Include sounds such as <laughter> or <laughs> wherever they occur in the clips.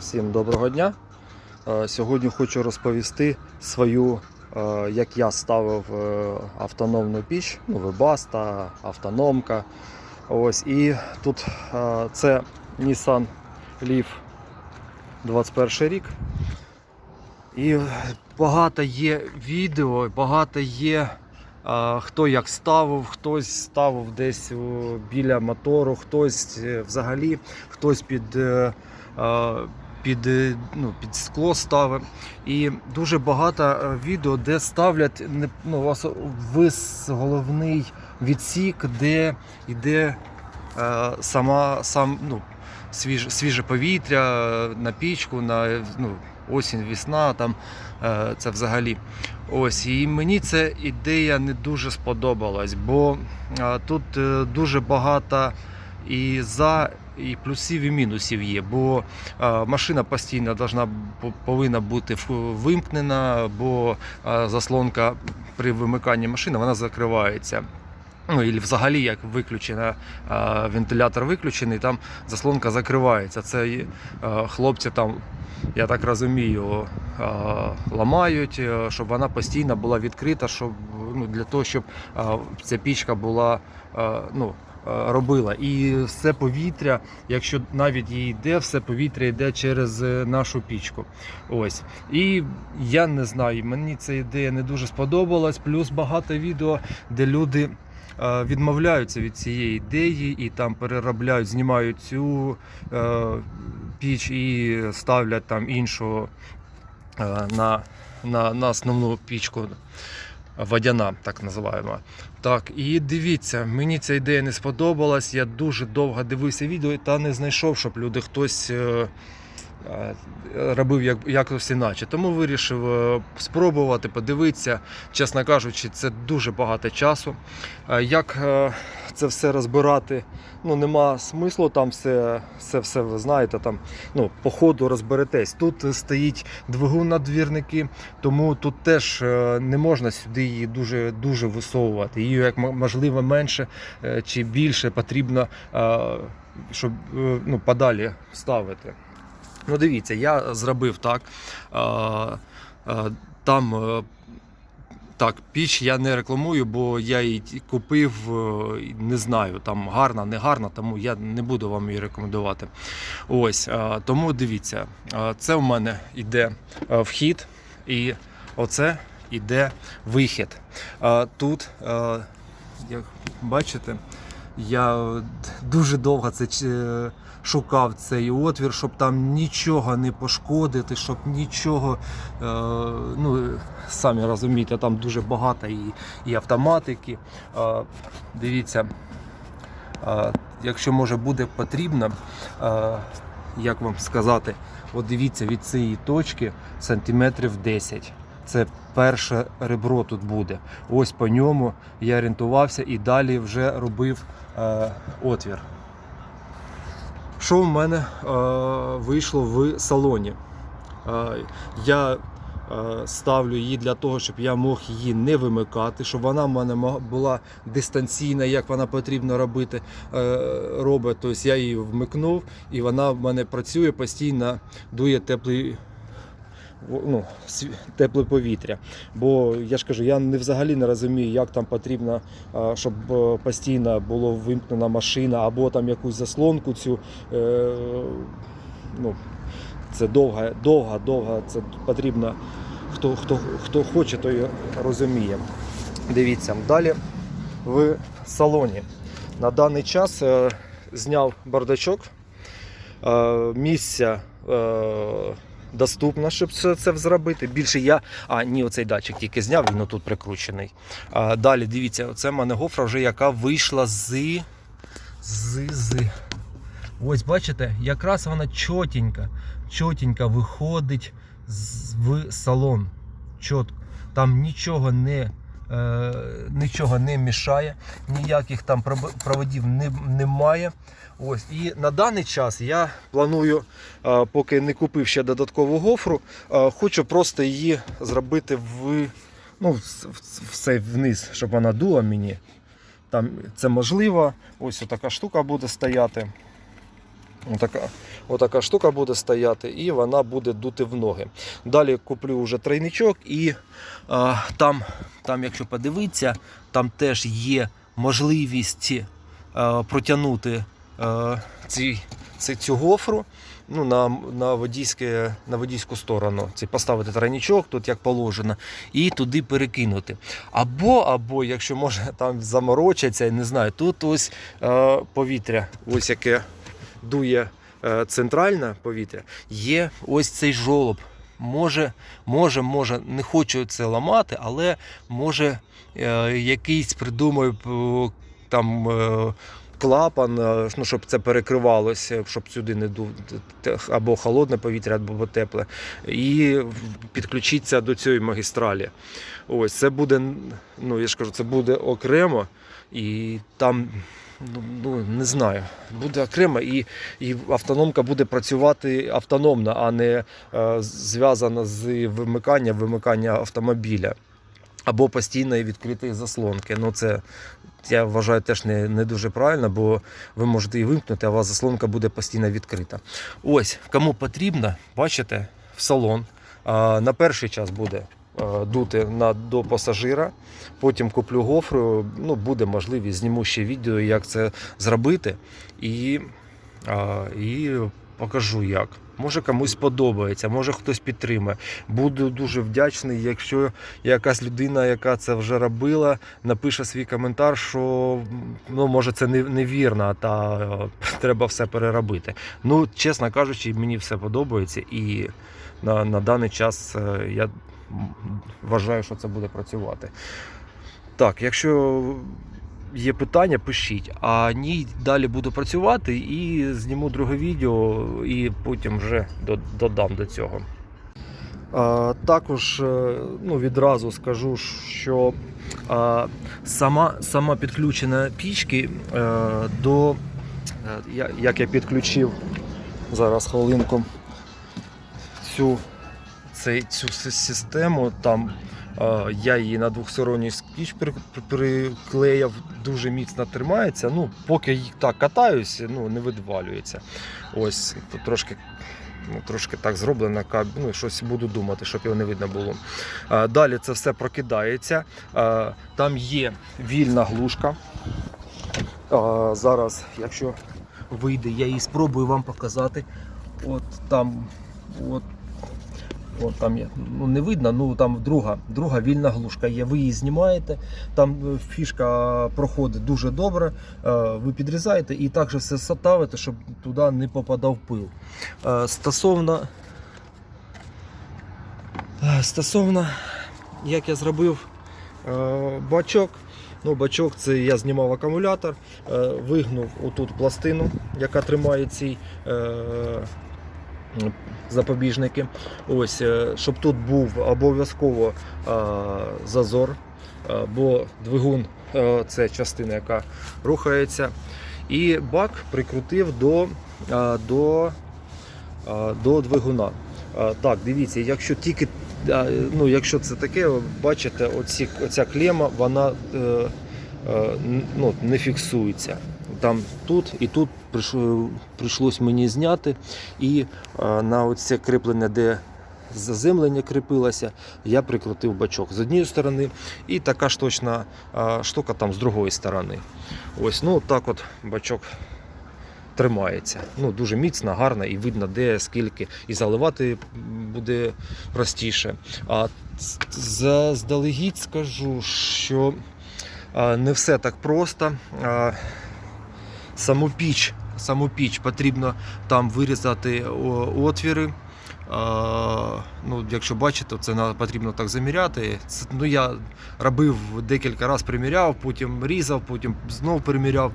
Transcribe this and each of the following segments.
Всім доброго дня. Е, Сьогодні хочу розповісти свою, е, як я ставив е, автономну піч, ну, Webaста, автономка. Ось, і тут це Nissan Leaf 21 рік. І багато є відео, багато є. Хто як ставив, хтось ставив десь біля мотору, хтось взагалі, хтось під, під, е, ну, під скло ставив. І дуже багато е, відео, де ставлять ну, вис головний відсік, де йде е, сама, сам, ну, свіже, свіже повітря е, на пічку, на ну, осінь, весна, там е, це взагалі. Ось, і мені ця ідея не дуже сподобалась, бо е, тут е, дуже багато і за, і плюсів, і мінусів є. Бо машина постійно повинна бути вимкнена, бо заслонка при вимиканні машини вона закривається. Ну, і взагалі, як виключена, вентилятор виключений, там заслонка закривається. Це хлопці там, я так розумію, ламають, щоб вона постійно була відкрита, щоб ну, для того, щоб ця пічка була ну, робила. І все повітря, якщо навіть і йде, все повітря йде через е, нашу пічку. Ось. І я не знаю, мені ця ідея не дуже сподобалась. Плюс багато відео, де люди е, відмовляються від цієї ідеї і там переробляють, знімають цю е, піч і ставлять там іншу е, на, на, на основну пічку. Водяна, так називаємо. Так, і дивіться, мені ця ідея не сподобалась. Я дуже довго дивився відео та не знайшов, щоб люди хтось е, робив як, якось іначе. Тому вирішив е, спробувати, подивитися. Чесно кажучи, це дуже багато часу. Е, Як е, це все розбирати, ну нема смислу, там все, все, все ви знаєте, там ну, по ходу розберетесь. Тут стоїть двигун на двірники, тому тут теж е, не можна сюди її дуже, дуже висовувати. Її як можливо менше е, чи більше потрібно, е, щоб е, ну, подалі ставити. Ну, дивіться, я зробив так. Там е, так, піч я не рекламую, бо я її купив, е, не знаю, там гарна, не гарна, тому я не буду вам її рекомендувати. Ось, тому дивіться, це в мене йде е, вхід, і оце йде вихід. Тут, як бачите, я дуже довго це шукав цей отвір, щоб там нічого не пошкодити, щоб нічого, е, ну самі розумієте, там дуже багато і, і автоматики. Е, дивіться, е, якщо може буде потрібно, е, як вам сказати, от дивіться від цієї точки сантиметрів 10. Це перше ребро тут буде. Ось по ньому я орієнтувався і далі вже робив е, отвір. Що в мене е, вийшло в салоні? Е, я е, ставлю її для того, щоб я мог її не вимикати, щоб вона в мене була дистанційна, як вона потрібно робити, е, робить. Тобто я її вмикнув і вона в мене працює постійно, дує теплий. Ну, тепле повітря. Бо я ж кажу, я не взагалі не розумію, як там потрібно, щоб е, постійно було вимкнена машина або там якусь заслонку цю. е, Ну, це довга, довга, довга. Це потрібно. Хто, хто, хто хоче, той розуміє. Дивіться, далі в салоні. На даний час е, зняв бардачок. Е, місця е, доступно, щоб це, це зробити. Більше я. А, ні, оцей датчик тільки зняв, він тут прикручений. А, далі дивіться, це в мене гофра вже яка вийшла з. з, з. Ось бачите, якраз вона чотенька, чотенька виходить з, в салон. Чотко. Там нічого не, е, нічого не мішає, ніяких там проводів не, немає. Ось. І на даний час я планую, е, поки не купив ще додаткову гофру, е, хочу просто її зробити в, ну, все вниз, щоб вона дула мені. Там це можливо. Ось така штука буде стояти. Отака, отака штука буде стояти, і вона буде дути в ноги. Далі куплю вже тройничок, і а, там, там, якщо подивитися, там теж є можливість а, протягнути а, ці, ці, цю гофру ну, на, на, водійське, на водійську сторону. Це поставити тройничок, тут як положено, і туди перекинути. Або, або якщо може там заморочаться, не знаю, тут ось а, повітря, ось яке дує е, центральне повітря, є ось цей жолоб. Може, може, може, не хочу це ламати, але може е, якийсь придумаю там е, клапан, е, ну, щоб це перекривалося, щоб сюди не дув або холодне повітря, або тепле, і підключитися до цієї магістралі. Ось це буде, ну я ж кажу, це буде окремо, і там ну, ну не знаю, буде окремо, і, і автономка буде працювати автономно, а не е, зв'язана з вимиканням вимикання автомобіля. Або постійної відкритої заслонки. Ну це я вважаю теж не, не дуже правильно, бо ви можете її вимкнути, а у вас заслонка буде постійно відкрита. Ось, кому потрібно, бачите, в салон. А, на перший час буде дути на, до пасажира. Потім куплю гофру. Ну, буде можливість, зніму ще відео, як це зробити. І, а, і покажу як. Може комусь сподобається, може хтось підтримає. Буду дуже вдячний, якщо якась людина, яка це вже робила, напише свій коментар, що ну, може це невірно, та е, треба все переробити. Ну, чесно кажучи, мені все подобається, і на, на даний час е, я вважаю, що це буде працювати. Так, якщо є питання, пишіть. А ні, далі буду працювати і зніму друге відео, і потім вже додам до цього. Також е, ну, відразу скажу, що сама, сама підключена пічки е, до. е, Як я підключив зараз хвилинку цю, цю систему, там я її на двохсторонній скіч при- при- дуже міцно тримається. Ну, поки їх так катаюсь, ну, не видвалюється. Ось тут трошки. Ну, трошки так зроблено, ну, щось буду думати, щоб його не видно було. Далі це все прокидається. Там є вільна глушка. Зараз, якщо вийде, я її спробую вам показати. От там, от, от там є. Ну не видно, ну там друга, друга вільна глушка є. Ви її знімаєте, там е, фішка проходить дуже добре. Е, Ви підрізаєте і також все ставите, щоб туди не попадав пил. Е, Стосовно, стосовно, як я зробив бачок. Ну, бачок це я знімав акумулятор, вигнув отут пластину, яка тримає е, запобіжники. Ось, е, щоб тут був обов'язково е, зазор, е, бо двигун це частина, яка рухається. І бак прикрутив до, до, до двигуна. Так, дивіться, якщо тільки ну, якщо це таке, бачите, оці, оця клема, вона ну, не фіксується. Там тут і тут прийшло, прийшлось мені зняти. І е, на оце кріплення, де заземлення кріпилося, я прикрутив бачок з однієї сторони, і така ж точна е, штука там з другої сторони. Ось, ну так от бачок тримається. Ну, дуже міцно, гарно і видно, де, скільки. І заливати буде простіше. А заздалегідь скажу, що не все так просто. Саму піч, саму піч потрібно там вирізати отвіри. А, ну, якщо бачите, це потрібно так заміряти. Це, ну, я робив декілька разів, приміряв, потім різав, потім знов приміряв.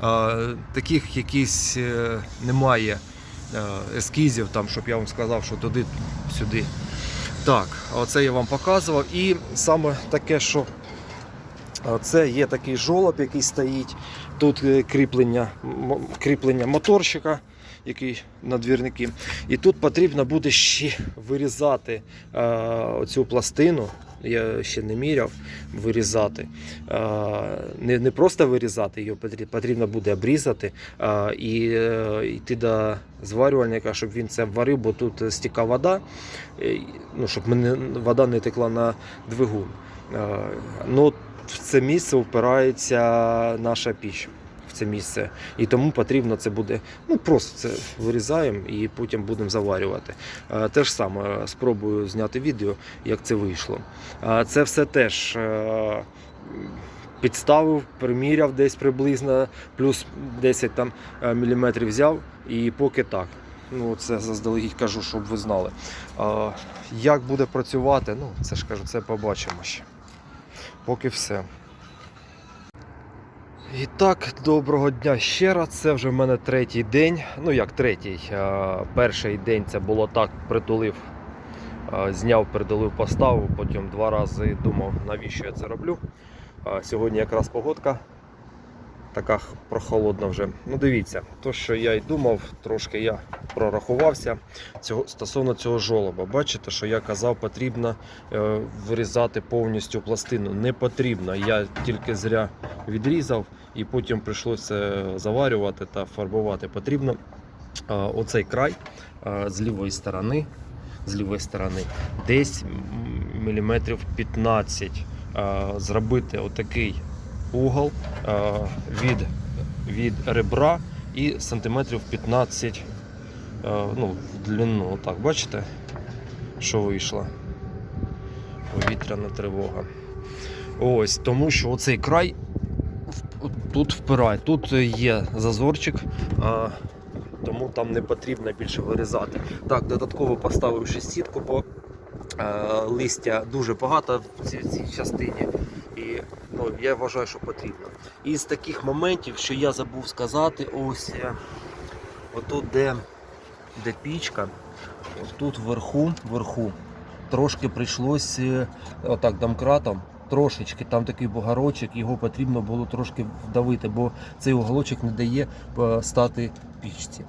А, таких якісь е, немає е, ескізів, там, щоб я вам сказав, що туди, сюди. Так, оце я вам показував. І саме таке, що це є такий жолоб, який стоїть. Тут е, кріплення, кріплення моторчика. який на двірники. І тут потрібно буде ще вирізати е, оцю пластину. Я ще не міряв вирізати. Е, не, не просто вирізати, її потрібно, буде обрізати і йти до зварювальника, щоб він це варив, бо тут стіка вода, ну, щоб вода не текла на двигун. Ну, в це місце впирається наша піч. В це місце. І тому потрібно це буде. Ну просто це вирізаємо і потім будемо заварювати. Е, Те ж саме спробую зняти відео, як це вийшло. Е, Це все теж е, підставив, приміряв десь приблизно, плюс 10 там е, міліметрів взяв, і поки так. Ну, це заздалегідь кажу, щоб ви знали. Е, Як буде працювати, ну це ж кажу, це побачимо ще. Поки все. І так, доброго дня ще раз. Це вже в мене третій день. Ну як третій. Перший день це було так, притулив, зняв, притулив, поставу, потім два рази думав, навіщо я це роблю. Сьогодні якраз погодка така прохолодна вже. Ну дивіться, то що я й думав, трошки я прорахувався цього, стосовно цього жолоба. Бачите, що я казав, потрібно е, вирізати повністю пластину. Не потрібно. Я тільки зря відрізав і потім прийшлося заварювати та фарбувати. Потрібно е, оцей край е, з лівої сторони. З лівої сторони десь міліметрів 15 е, зробити отакий угол е, від, від ребра і сантиметрів 15 е, ну, в длину. Отак, бачите, що вийшло? Повітряна тривога. Ось, тому що оцей край тут впирає. Тут є зазорчик, а, тому там не потрібно більше вирізати. Так, додатково поставив ще сітку, бо е, листя дуже багато в цій, цій частині. І ну, я вважаю, що потрібно. Із таких моментів, що я забув сказати, ось е, отут, де, де пічка, тут вверху, вверху трошки прийшлося е, отак домкратом. Трошечки, там такий бугорочок, його потрібно було трошки вдавити, бо цей уголочок не дає е, стати пічці.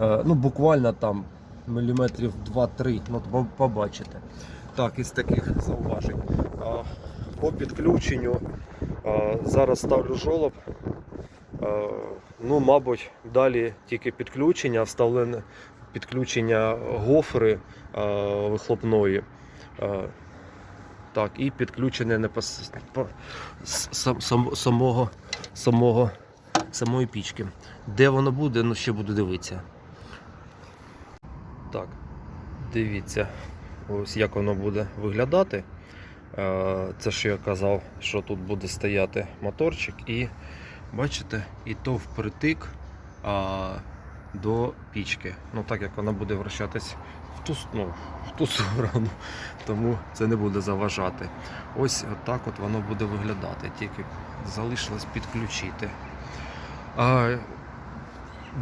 Ну, буквально там міліметрів 2-3, ну, побачите. Так, із таких зауважень. По підключенню а, зараз ставлю жолоб. А, Ну, мабуть, далі тільки підключення, вставлене підключення гофри а, вихлопної. Так, і підключення непос... по- сам, сам, самого, самого, самої пічки. Де воно буде, ну ще буду дивитися. Так, дивіться, ось як воно буде виглядати. Е, Це що я казав, що тут буде стояти моторчик, і бачите, і то впритик а, до пічки. Ну так як вона буде вращатись в ту, ну, в ту <laughs> сторону, тому це не буде заважати. Ось так от воно буде виглядати, тільки залишилось підключити. А,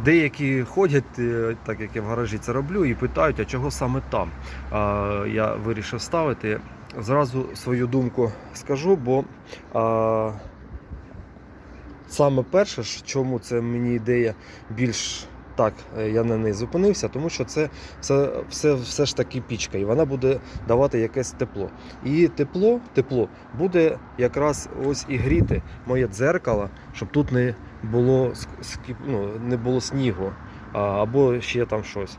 Деякі ходять, е, так як я в гаражі це роблю, і питають, а чого саме там. А, Я вирішив ставити. Зразу свою думку скажу, бо а, саме перше, чому це мені ідея більш так, е, я на неї зупинився, тому що це все, все, все ж таки пічка, і вона буде давати якесь тепло. І тепло, тепло буде якраз ось і гріти моє дзеркало, щоб тут не було ну, не було снігу. Або ще там щось.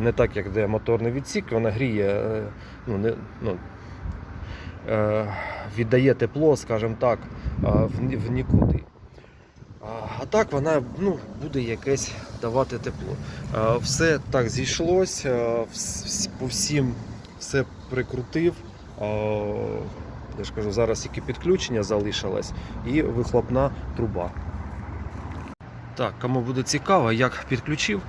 Не так, як де моторний відсік, вона гріє, е, ну, не, ну, віддає тепло, скажімо так, в, нікуди. А, так вона ну, буде якесь давати тепло. Все так вс- по всім все прикрутив. Я ж кажу, зараз тільки підключення залишилось і вихлопна труба. Так, кому буде цікаво, як підключив,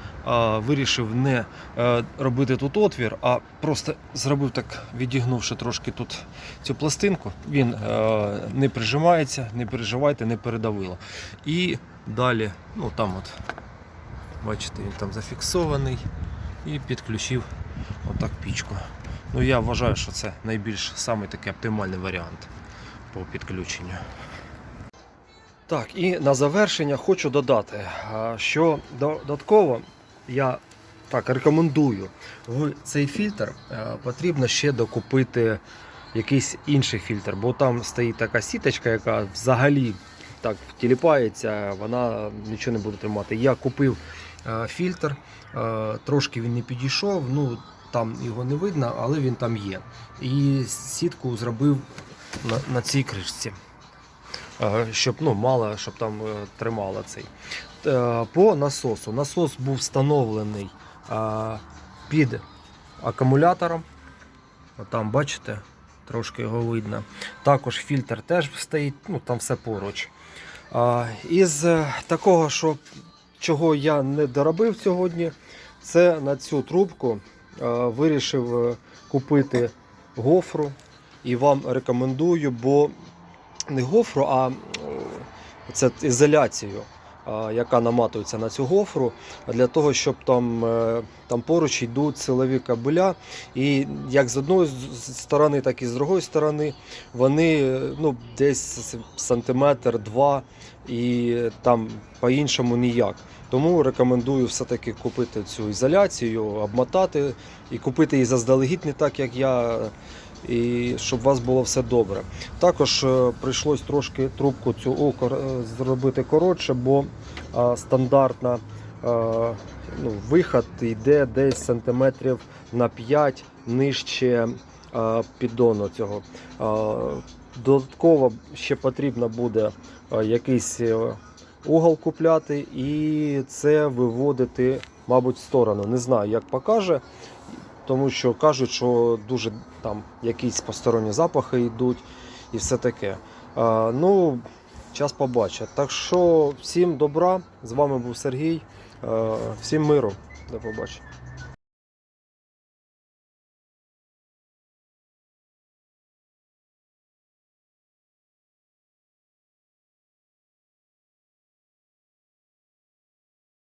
вирішив не е, робити тут отвір, а просто зробив так, відігнувши трошки тут цю пластинку. Він е, не прижимається, не переживайте, не передавило. І далі, ну там от, бачите, він там зафіксований і підключив отак пічку. Ну я вважаю, що це найбільш самий такий оптимальний варіант по підключенню. Так, і на завершення хочу додати, що додатково я так рекомендую. В цей фільтр е, потрібно ще докупити якийсь інший фільтр, бо там стоїть така сіточка, яка взагалі так тіліпається, вона нічого не буде тримати. Я купив е, фільтр, е, трошки він не підійшов, ну там його не видно, але він там є. І сітку зробив на, на цій кришці. Е, Щоб ну, мало, щоб там е, тримало цей. Е, По насосу. Насос був встановлений під акумулятором. Там, бачите, трошки його видно. Також фільтр теж стоїть, ну там все поруч. Із такого, що, чого я не доробив сьогодні, це на цю трубку вирішив купити гофру і вам рекомендую, бо не гофру, а е, це ізоляцію, е, яка наматується на цю гофру, для того, щоб там, е, там поруч йдуть силові кабеля, і як з одної сторони, так і з другої сторони, вони ну, десь сантиметр два і там по-іншому ніяк. Тому рекомендую все-таки купити цю ізоляцію, обмотати і купити її заздалегідь, не так як я, і щоб у вас було все добре. Також е, прийшлось трошки трубку цю е, зробити коротше, бо е, стандартна. Ну, виход йде десь сантиметрів на 5 нижче піддону цього. Додатково ще потрібно буде якийсь угол купляти і це виводити, мабуть, в сторону. Не знаю, як покаже, тому що кажуть, що дуже там якісь посторонні запахи йдуть і все таке. Е, Ну, час побачить. Так що всім добра. З вами був Сергій. Е, Всім миру. До побачення.